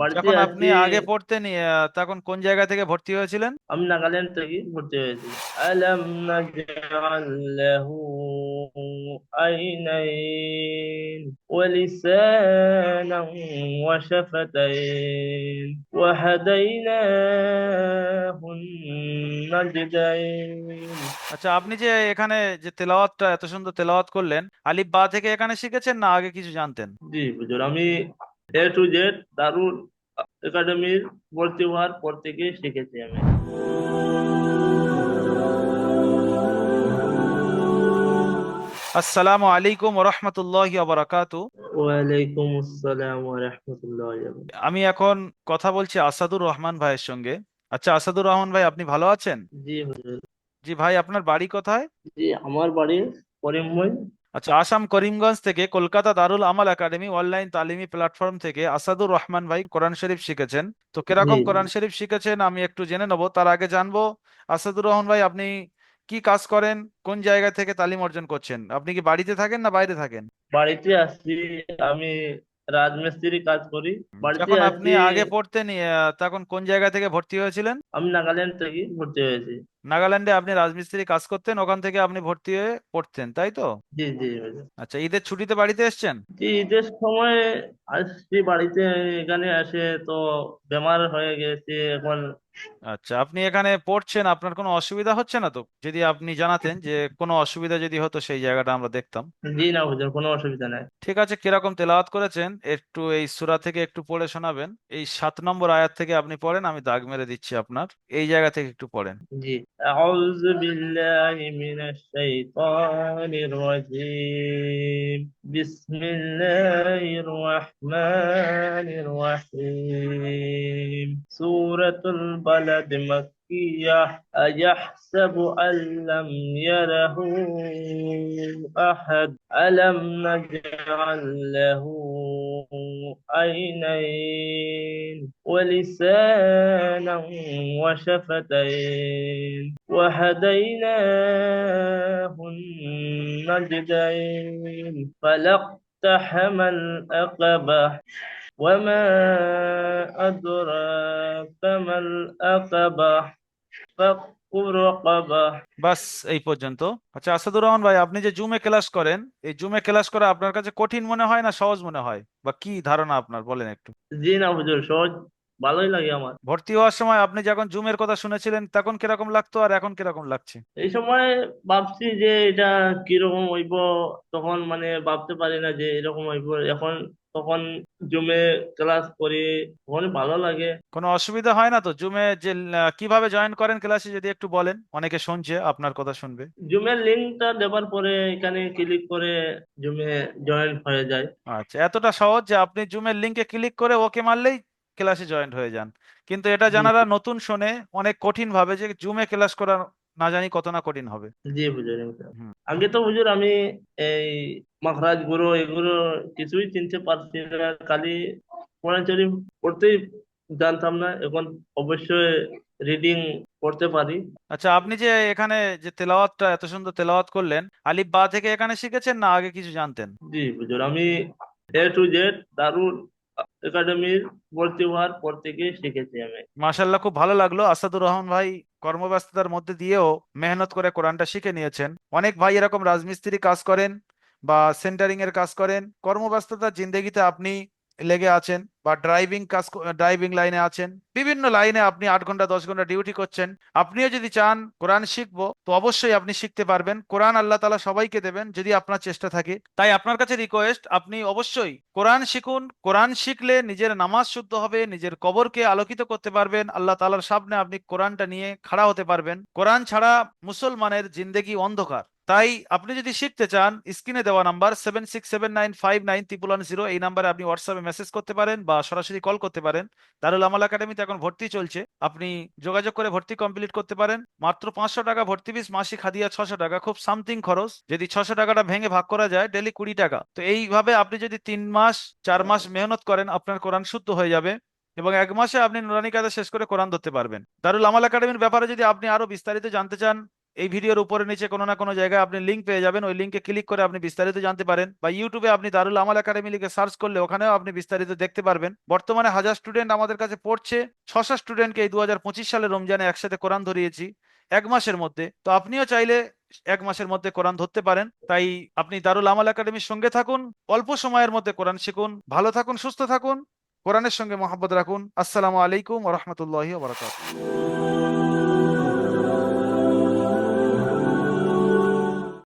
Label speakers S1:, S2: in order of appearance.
S1: বাড়িতে
S2: যখন আপনি আগে পড়তেন তখন কোন জায়গা থেকে ভর্তি হয়েছিলেন?
S1: আমি নাগাল্যান্ড থেকে ভর্তি হয়েছি। আলাম নাজআল লাহু আইনাইন নাজদাইন।
S2: আচ্ছা আপনি যে এখানে যে তেলাওয়াতটা এত সুন্দর তেলাওয়াত করলেন আলিফ বা থেকে এখানে শিখেছেন না আগে কিছু জানতেন?
S1: জি হুজুর আমি এ টু জেড দারুল একাডেমির ভর্তি হওয়ার পর থেকে শিখেছি আমি।
S2: আসসালামু আলাইকুম রহমতুল্লাহি বারাকাতু
S1: ওয়ালাইকুম আসসালাম রাহমাতুল্লাহি।
S2: আমি এখন কথা বলছি আসাদুর রহমান ভাইয়ের সঙ্গে। আচ্ছা আসাদুর রহমান ভাই আপনি ভালো আছেন?
S1: জি হুজুর
S2: জি ভাই আপনার বাড়ি কোথায়?
S1: জি আমার বাড়ি করিমগঞ্জ।
S2: আচ্ছা আসাম করিমগঞ্জ থেকে কলকাতা দারুল আমাল একাডেমি অনলাইন তালিমি প্ল্যাটফর্ম থেকে আসাদুর রহমান ভাই কোরআন শরীফ শিখেছেন। তো কীরকম কোরআন শরীফ শিখেছেন আমি একটু জেনে নেব। তার আগে জানব আসাদুর রহমান ভাই আপনি কি কাজ করেন? কোন জায়গা থেকে তালিম অর্জন করছেন? আপনি কি বাড়িতে থাকেন না বাইরে থাকেন?
S1: বাড়িতে আছি আমি রাজমিস্ত্রি কাজ করি বাড়িতে
S2: যখন আপনি
S1: আছি
S2: আগে পড়তেন আহ, তখন কোন জায়গা থেকে ভর্তি হয়েছিলেন?
S1: আমি নাগাল্যান্ড থেকে ভর্তি হয়েছি।
S2: নাগাল্যান্ডে আপনি রাজমিস্ত্রি কাজ করতেন ওখান থেকে আপনি ভর্তি হয়ে পড়তেন তাই তো?
S1: জি জি
S2: আচ্ছা ঈদের ছুটিতে বাড়িতে এসেছেন?
S1: জি ঈদের সময় আসছি বাড়িতে এখানে আসে তো বেমার হয়ে গেছে এখন।
S2: আচ্ছা আপনি এখানে পড়ছেন আপনার কোনো অসুবিধা হচ্ছে না তো? যদি আপনি জানাতেন যে কোনো অসুবিধা যদি হতো সেই জায়গাটা আমরা দেখতাম।
S1: জি না কোনো অসুবিধা নাই।
S2: ঠিক আছে কীরকম তেলাওয়াত করেছেন? একটু এই সূরা থেকে একটু পড়ে শোনাবেন। এই সাত নম্বর আয়াত থেকে আপনি পড়েন আমি দাগ মেরে দিচ্ছি আপনার। এই জায়গা থেকে একটু পড়েন।
S1: জি। أعوذ بالله من الشيطان الرجيم. بسم الله الرحمن الرحيم. سورة البلد مكية أيحسب أن لم يره أحد؟ ألم نجعل له عينين ولسانا وشفتين؟ وهديناه النجدين. فلاقتحم العقبة وما أدراك ما رقبة
S2: বাস এই পর্যন্ত। আচ্ছা আসাদুর রহমান ভাই আপনি যে জুমে ক্লাস করেন এই জুমে ক্লাস করা আপনার কাছে কঠিন মনে হয় না সহজ মনে হয়? বা কি ধারণা আপনার? বলেন একটু।
S1: জি না হুজুর সহজ। ভালোই লাগে আমার।
S2: ভর্তি হওয়ার সময় আপনি যখন জুমের কথা শুনেছিলেন তখন কীরকম লাগতো আর এখন কীরকম লাগছে?
S1: এই সময় ভাবছি যে এটা কীরকম হইব তখন মানে ভাবতে পারি না যে এরকম হইব। এখন তখন জুমে ক্লাস করি তখন ভালো লাগে।
S2: কোনো অসুবিধা হয় না তো? জুমে যে কীভাবে জয়েন করেন ক্লাসে যদি একটু বলেন? অনেকে শুনছে আপনার কথা শুনবে।
S1: জুমের লিঙ্কটা দেওয়ার পরে এখানে ক্লিক করে জুমে জয়েন হয়ে যায়।
S2: আচ্ছা এতটা সহজ যে আপনি জুমের লিংকে ক্লিক করে ওকে মারলেই ক্লাসে জয়েন হয়ে যান। কিন্তু এটা জানারা নতুন শোনে অনেক কঠিন ভাবে যে জুমে ক্লাস করা না জানি কত না কঠিন হবে।
S1: জি হুজুর আগে তো হুজুর আমি এই মাখরাজগুলো এগুলো কিছুই চিনতে পারছি না খালি কোরআন শরীফ পড়তেই জানতাম না এখন অবশ্যই রিডিং করতে পারি।
S2: আচ্ছা আপনি যে এখানে যে তেলাওয়াতটা এত সুন্দর তেলাওয়াত করলেন আলিফ বা থেকে এখানে শিখেছেন না আগে কিছু জানতেন?
S1: জি হুজুর আমি এ টু জেড দারুল একাডেমির ভর্তি হওয়ার পর থেকে শিখেছি আমি।
S2: মাশাল্লাহ খুব ভালো লাগল। আসাদুর রহমান ভাই কর্মব্যস্ততার মধ্যে দিয়েও মেহনত করে কোরআনটা শিখে নিয়েছেন। অনেক ভাই এরকম রাজমিস্ত্রি কাজ করেন বা সেন্টারিং এর কাজ করেন। কর্মব্যস্ততার জিন্দেগিতে আপনি লেগে আছেন বা ড্রাইভিং কাজ ড্রাইভিং লাইনে আছেন, বিভিন্ন লাইনে আপনি আট ঘণ্টা, দশ ঘণ্টা ডিউটি করছেন, আপনিও যদি চান কোরআন শিখব, তো অবশ্যই আপনি শিখতে পারবেন। কোরআন আল্লাহ তালা সবাইকে দেবেন যদি আপনার চেষ্টা থাকে। তাই আপনার কাছে রিকোয়েস্ট আপনি অবশ্যই কোরআন শিখুন। কোরআন শিখলে নিজের নামাজ শুদ্ধ হবে, নিজের কবরকে আলোকিত করতে পারবেন। আল্লাহ তাআলার সামনে আপনি কোরআনটা নিয়ে খাড়া হতে পারবেন। কোরআন ছাড়া মুসলমানের জিন্দেগি অন্ধকার। তাই আপনি যদি শিখতে চান, স্ক্রিনে দেওয়া number seven six seven nine five nine triple one zero এই নাম্বারে আপনি হোয়াটসঅ্যাপে মেসেজ করতে পারেন বা সরাসরি কল করতে পারেন। দারুল আমাল একাডেমিতে এখন ভর্তি চলছে। আপনি যোগাযোগ করে ভর্তি কমপ্লিট করতে পারেন। মাত্র পাঁচশো টাকা ভর্তি ফিস মাসিক হাদিয়া ছশো টাকা, খুব সামথিং খরচ। যদি ছশো টাকাটা ভেঙে ভাগ করা যায় ডেলি কুড়ি টাকা। তো এইভাবে আপনি যদি তিন মাস, চার মাস মেহনত করেন, আপনার কোরআন শুদ্ধ হয়ে যাবে এবং এক মাসে আপনি নুরানি কায়দা শেষ করে কোরআন ধরতে পারবেন। দারুল আমাল একাডেমির ব্যাপারে যদি আপনি আরও বিস্তারিত জানতে চান এই ভিডিওর উপরে নিচে কোনো না কোনো জায়গায় আপনি লিঙ্ক পেয়ে যাবেন। ওই লিঙ্কে ক্লিক করে আপনি বিস্তারিত জানতে পারেন। বা ইউটিউবে আপনি দারুল আমাল একাডেমি লিখে সার্চ করলে ওখানেও আপনি বিস্তারিত দেখতে পারবেন। বর্তমানে হাজার স্টুডেন্ট আমাদের কাছে পড়ছে। ছশো স্টুডেন্টকে এই দু সালে রমজানে একসাথে কোরআন ধরিয়েছি এক মাসের মধ্যে। তো আপনিও চাইলে এক মাসের মধ্যে কোরআন ধরতে পারেন। তাই আপনি দারুল আমাল একাডেমির সঙ্গে থাকুন, অল্প সময়ের মধ্যে কোরআন শিখুন, ভালো থাকুন, সুস্থ থাকুন, কোরআনের সঙ্গে মহাব্বত রাখুন। আসসালামু আলাইকুম রহমতুল্লাহ বারাকাতুহু।